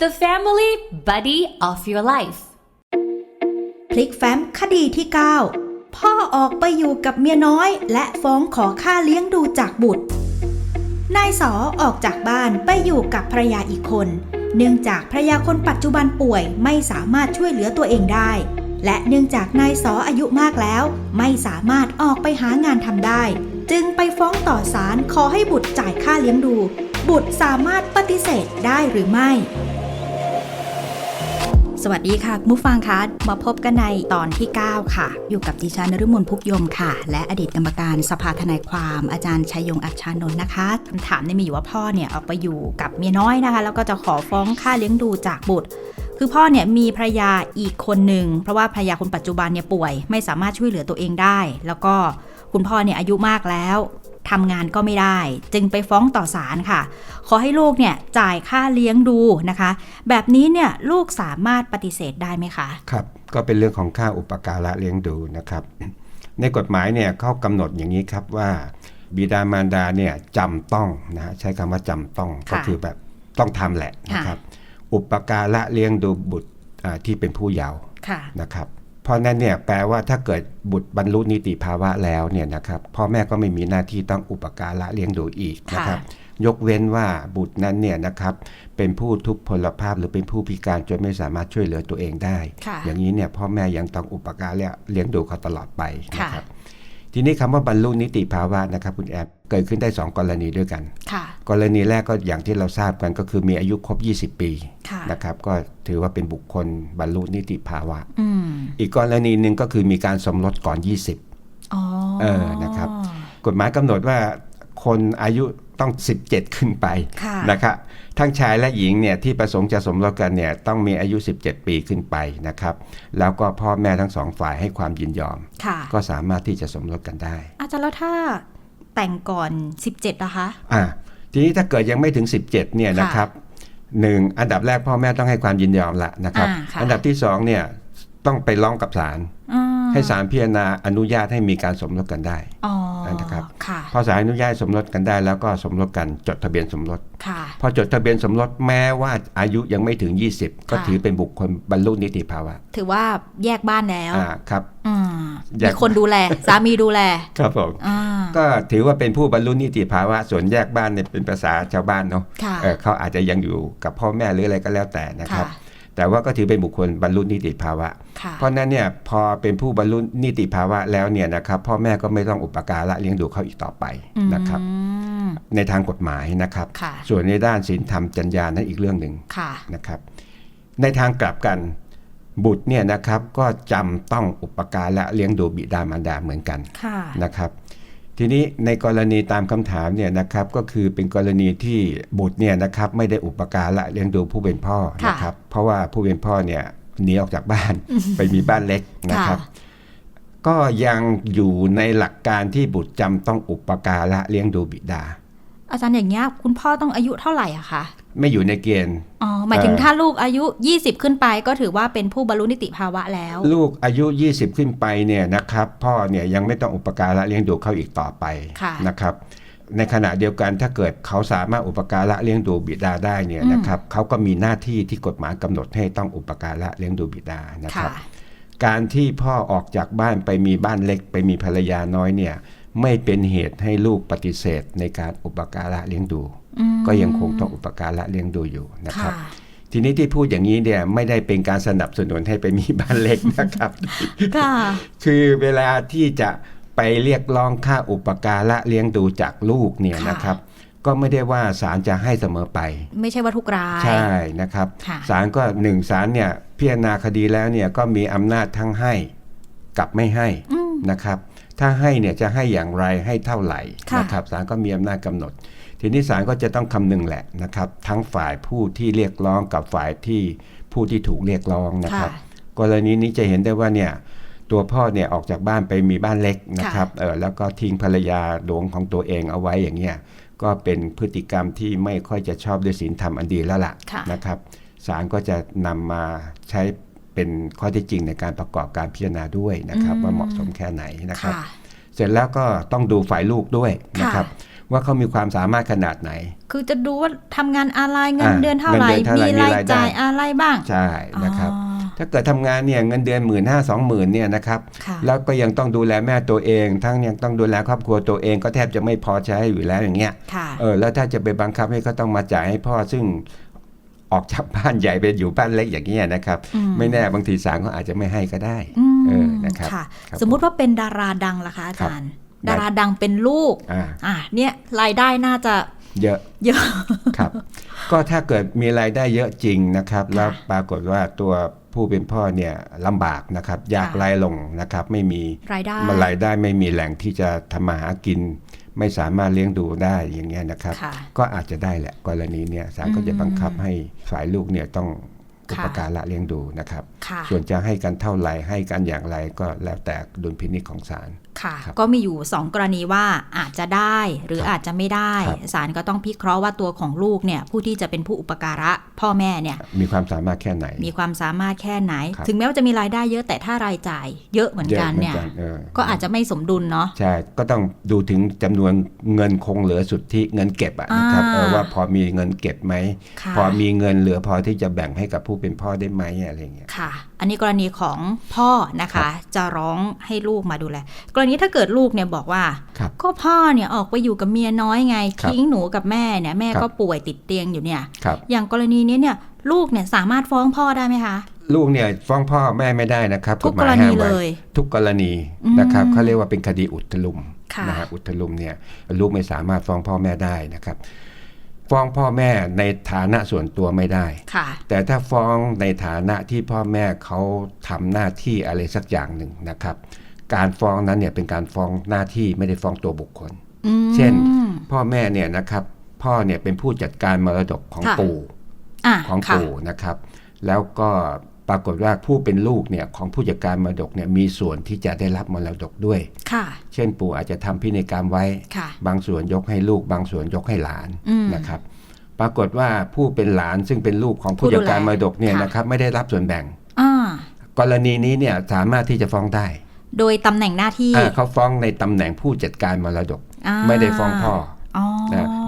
the family buddy of your life. พลิกแฟ้มคดีที่ 9 พ่อออกไปอยู่กับเมียน้อย และฟ้องขอค่าเลี้ยงดูจากบุตร นายสอออกจากบ้านไปอยู่กับภรรยาอีกคน เนื่องจากภรรยาคนปัจจุบันป่วยไม่สามารถช่วยเหลือตัวเองได้ และเนื่องจากนายสออายุมากแล้ว ไม่สามารถออกไปหางานทำได้ จึงไปฟ้องต่อศาลขอให้บุตรจ่ายค่าเลี้ยงดู บุตรสามารถปฏิเสธได้หรือไม่ สวัสดีค่ะคุฟังคะมาพบกันในตอนที่ 9 ค่ะ อยู่กับดิฉันนฤมลพุกยมค่ะ และอดีตกรรมการสภาทนายความอาจารย์ชัยยงอัจฉานนท์นะคะคำถามเนี่ยมีอยู่ว่าพ่อเนี่ยออกไปอยู่กับเมียน้อยนะคะ แล้วก็จะขอฟ้องค่าเลี้ยงดูจากบุตร คือพ่อเนี่ยมีภรรยาอีกคนหนึ่งเพราะว่าภรรยาคนปัจจุบันเนี่ยป่วย ไม่สามารถช่วยเหลือตัวเองได้ แล้วก็คุณพ่อเนี่ยอายุมากแล้ว ทำงานก็ไม่ได้ จึงไปฟ้องต่อศาลค่ะ ขอให้ลูกเนี่ยจ่ายค่าเลี้ยงดูนะคะ แบบนี้เนี่ยลูกสามารถปฏิเสธได้ไหมคะครับ ก็เป็นเรื่องของค่าอุปการะเลี้ยงดูนะครับ ในกฎหมายเนี่ยเขากำหนดอย่างนี้ครับว่า บิดามารดาเนี่ยจำต้องนะฮะใช้คำว่าจำต้องค่ะก็คือแบบต้องทำแหละนะครับ อุปการะเลี้ยงดูบุตรอ่าที่เป็นผู้เยาว์ค่ะนะครับ เพราะนั้นเนี่ยแปลว่าถ้าเกิดบุตรบรรลุนิติภาวะแล้วเนี่ยนะครับพ่อแม่ก็ไม่มีหน้าที่ต้องอุปการะเลี้ยงดูอีกนะครับ ยกเว้นว่าบุตรนั้นเนี่ยนะครับเป็นผู้ทุพพลภาพหรือเป็นผู้พิการจนไม่สามารถช่วยเหลือตัวเองได้ค่ะอย่างนี้เนี่ยพ่อแม่ยังต้องอุปการะเลี้ยงดูเขาตลอดไปค่ะนะครับ ทีนี้คำว่าบรรลุนิติภาวะนะครับคุณแอบเกิดขึ้นได้ 2 กรณีด้วยกันค่ะกรณีแรกก็อย่างที่เราทราบกันก็คือมีอายุครบ 20 ปีค่ะนะครับ ก็ถือว่าเป็นบุคคลบรรลุนิติภาวะอืมอีกกรณีหนึ่งก็คือมีการสมรสก่อน 20อ๋อเออนะครับ กฎหมายกำหนดว่า คนอายุต้อง 17 ขึ้นไปค่ะนะครับทั้งชายและหญิงเนี่ยที่ประสงค์จะสมรสกันเนี่ยต้องมีอายุ 17 ปีขึ้นไปนะครับ แล้วก็พ่อแม่ทั้งสองฝ่ายให้ความยินยอมค่ะก็สามารถที่จะสมรสกันได้ อาจารย์แล้วถ้าแต่งก่อน 17นะคะอ่าทีนี้ถ้าเกิดยังไม่ถึง 17เนี่ยค่ะนะครับหนึ่งอันดับแรกพ่อแม่ต้องให้ความยินยอมละนะครับอ่าค่ะอันดับที่สองเนี่ยต้องไปร้องกับศาลอืมให้ศาลพิจารณาอนุญาตให้มีการสมรสกันได้อ๋อ นะครับค่ะพอศาลอนุญาตสมรสกันได้แล้วก็สมรสกันจดทะเบียนสมรสค่ะพอจดทะเบียนสมรสแม้ว่าอายุยังไม่ถึง 20 ก็ค่ะถือเป็นบุคคลบรรลุนิติภาวะ ถือว่าแยกบ้านแล้วอ่าครับอืมแยกมีคนดูแลสามีดูแลครับผมอ่าก็ถือว่าเป็นผู้บรรลุนิติภาวะ ส่วนแยกบ้านเนี่ยเป็นภาษาชาวบ้านเนาะค่ะเออเขาอาจจะยังอยู่กับพ่อแม่หรืออะไรก็แล้วแต่นะครับค่ะ แต่ว่าก็ถือเป็นบุคคลบรรลุนิติภาวะค่ะเพราะฉะนั้นเนี่ยพอเป็นผู้บรรลุนิติภาวะแล้วเนี่ยนะครับพ่อแม่ก็ไม่ต้องอุปการะเลี้ยงดูเขาอีกต่อไปนะครับอืมในทางกฎหมายนะครับค่ะส่วนในด้านศีลธรรมจัญญานั้นอีกเรื่องหนึ่งค่ะนะครับ ในทางกลับกันบุตรเนี่ยนะครับก็จำต้องอุปการะเลี้ยงดูบิดามารดาเหมือนกันค่ะนะครับ ทีนี้ในกรณีตามคำถามเนี่ยนะครับก็คือเป็นกรณีที่บุตรเนี่ยนะครับไม่ได้อุปการะเลี้ยงดูผู้เป็นพ่อค่ะนะครับเพราะว่าผู้เป็นพ่อเนี่ยหนีออกจากบ้านไปมีบ้านเล็กนะครับค่ะก็ยังอยู่ในหลักการที่บุตรจำต้องอุปการะเลี้ยงดูบิดา อาจารย์อย่างเงี้ยคุณพ่อต้องอายุเท่าไหร่อะคะไม่อยู่ในเกณฑ์อ๋อหมายถึงเอ่อถ้าลูกอายุ 20 ขึ้นไปก็ถือว่าเป็นผู้บรรลุนิติภาวะแล้ว ลูกอายุ 20 ขึ้นไปเนี่ยนะครับ พ่อเนี่ยยังไม่ต้องอุปการะเลี้ยงดูเขาอีกต่อไปค่ะนะครับ ในขณะเดียวกันถ้าเกิดเขาสามารถอุปการะเลี้ยงดูบิดาได้เนี่ยอืมนะครับเขาก็มีหน้าที่ที่กฎหมายกำหนดให้ต้องอุปการะเลี้ยงดูบิดานะคค่ะรับ การที่พ่อออกจากบ้านไปมีบ้านเล็กไปมีภรรยาน้อยเนี่ย ไม่เป็นเหตุให้ลูกปฏิเสธในการอุปการะเลี้ยงดูอืมก็ยังคงต้องอุปการะเลี้ยงดูอยู่นะครับค่ะทีนี้ที่พูดอย่างนี้เนี่ยไม่ได้เป็นการสนับสนุนให้ไปมีบ้านเล็กนะครับค่ะคือเวลาที่จะไปเรียกร้องค่าอุปการะเลี้ยงดูจากลูกเนี่ยค่ะนะครับ ก็ไม่ได้ว่าศาลจะให้เสมอไป ไม่ใช่ว่าทุกรายใช่นะครับค่ะศาลก็หนึ่งศาลเนี่ยพิจารณาคดีแล้วเนี่ยก็มีอำนาจทั้งให้กับไม่ให้อืมนะครับ ถ้าให้เนี่ยจะให้อย่างไรให้เท่าไหร่ค่ะนะครับศาลก็มีอำนาจกำหนด ทีนี้ศาลก็จะต้องคำนึงแหละนะครับ ทั้งฝ่ายผู้ที่เรียกร้องกับฝ่ายที่ผู้ที่ถูกเรียกร้องนะครับค่ะกรณีนี้จะเห็นได้ว่าเนี่ยตัวพ่อเนี่ยออกจากบ้านไปมีบ้านเล็กนะครับเออแล้วก็ทิ้งภรรยาหลวงของตัวเองเอาไว้อย่างเงี้ยก็เป็นพฤติกรรมที่ไม่ค่อยจะชอบด้วยศีลธรรมอันดีแล้วล่ะค่ะนะครับศาลก็จะนำมาใช้ เป็นข้อเท็จจริงในการประกอบการพิจารณาด้วยนะครับอืมว่าเหมาะสมแค่ไหนนะครับค่ะเสร็จแล้วก็ต้องดูฝ่ายลูกด้วยนะครับ ว่าเขามีความสามารถขนาดไหน คือจะดูว่าทำงานอะไรเงินอ่าเดือนเท่าไหร่เงินเดือนเท่าไหร่มีมีรายรายได้จ่ายอะไรบ้างใช่นะครับอ๋อถ้าเกิดทำงานเนี่ยเงินเดือนหมื่นห้าสองหมื่นเนี่ยนะครับค่ะแล้วก็ยังต้องดูแลแม่ตัวเอง ทั้งยังต้องดูแลครอบครัวตัวเองก็แทบจะไม่พอใช้อยู่แล้วอย่างเงี้ยค่ะเออแล้วถ้าจะไปบังคับให้เขาต้องมาจ่ายให้พ่อซึ่ง ออกจากบ้านใหญ่ไปอยู่บ้านเล็กอย่างเงี้ยนะครับอืมไม่แน่บางทีศาลเขาอาจจะไม่ให้ก็ได้อืมเออนะครับค่ะครับสมมุติว่าเป็นดาราดังล่ะคะอาจารย์ครับดาราดังเป็นลูกอ่าอะเนี่ยรายได้น่าจะเยอะเยอะครับ ก็ถ้าเกิดมีรายได้เยอะจริงนะครับ แล้วปรากฏว่าตัวผู้เป็นพ่อเนี่ยลำบากนะครับ ยากค่ะไร้ลงนะครับ ไม่มีรายได้มันรายได้ไม่มีแหล่งที่จะทำมาหากิน ไม่สามารถเลี้ยงดูได้อย่างเงี้ยนะครับค่ะก็อาจจะได้แหละกรณีเนี่ยศาลก็จะบังคับให้ฝ่ายลูกเนี่ยต้องอุค่ะปการะเลี้ยงดูนะครับค่ะส่วนจะให้กันเท่าไหร่ให้กันอย่างไรก็แล้วแต่ดุลพินิจของศาลค่ะครับก็มีอยู่ 2 กรณีว่าอาจจะได้หรือครับอาจจะไม่ได้ครับศาลก็ต้องพิเคราะห์ว่าตัวของลูกเนี่ยผู้ที่จะเป็นผู้อุปการะพ่อแม่เนี่ยมีความสามารถแค่ไหน มีความสามารถแค่ไหนครับถึงแม้ว่าจะมีรายได้เยอะแต่ถ้ารายจ่ายเยอะเหมือนกันเนี่ยอะหมือออก็อาจจะไม่สมดุลเนาะใช่ก็ต้องดูถึงจำนวนเงินคงเหลือสุทธิเงินเก็บอะนะครับอ่าเออว่าพอมีเงินเก็บไหมค่ะพอมีเงินเหลือพอที่จะแบ่งให้กับผู้เป็นพ่อได้ไหมอะไรอย่างเงี้ยค่ะ อันนี้กรณีของพ่อนะครัคะบจะร้องให้ลูกมาดูแล กรณีถ้าเกิดลูกเนี่ยบอกว่าครับก็พ่อเนี่ยออกไปอยู่กับเมียน้อยไงครับทิ้งหนูกับแม่เนี่ยแม่ครับก็ป่วยติดเตียงอยู่เนี่ยครับอย่างกรณีนี้เนี่ยลูกเนี่ยสามารถฟ้องพ่อได้ไหมคะลูกเนี่ยฟ้องพ่อแม่ไม่ได้นะครับทุกฎหมากรยณีห้ามไว้เลยทุกกรณีอืมนะครับเขาเรียกว่าเป็นคดีอุทลุมค่ะนะฮะอุทลุมเนี่ยลูกไม่สามารถฟ้องพ่อแม่ได้นะครับ ฟ้องพ่อแม่ในฐานะส่วนตัวไม่ได้ค่ะแต่ถ้าฟ้องในฐานะที่พ่อแม่เขาทำหน้าที่อะไรสักอย่างหนึ่งนะครับ การฟ้องนั้นเนี่ยเป็นการฟ้องหน้าที่ไม่ได้ฟ้องตัวบุคคลอืมเช่น พ่อแม่เนี่ยนะครับ พ่อเนี่ยเป็นผู้จัดการมรดกของค่ะปู่อะของค่ะปู่นะครับ แล้วก็ ปรากฏว่าผู้เป็นลูกเนี่ยของผู้จัดการมรดกเนี่ยมีส่วนที่จะได้รับมรดกด้วย ค่ะ เช่นปู่อาจจะทำพินัยกรรมไว้ ค่ะ บางส่วนยกให้ลูก บางส่วนยกให้หลานอืมนะครับ ปรากฏว่าผู้เป็นหลานซึ่งเป็นลูกของผู้จัดการมรดกเนี่ยค่ะนะครับไม่ได้รับส่วนแบ่งอ่ากรณีนี้เนี่ยสามารถที่จะฟ้องได้ โดยตำแหน่งหน้าที่อ่าเขาฟ้องในตำแหน่งผู้จัดการมรดกอ่าไม่ได้ฟ้องพ่ออ๋อนะ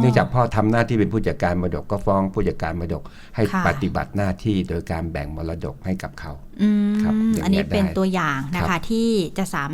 เนื่องจากพ่อทำหน้าที่เป็นผู้จัดการมรดกก็ฟ้องผู้จัดการมรดกให้ค่ะปฏิบัติหน้าที่โดยการแบ่งมรดกให้กับเขาอืมครับอย่างอันนี้เงี้ยเป็นได้ตัวอย่างนะครัคะบที่จะสาม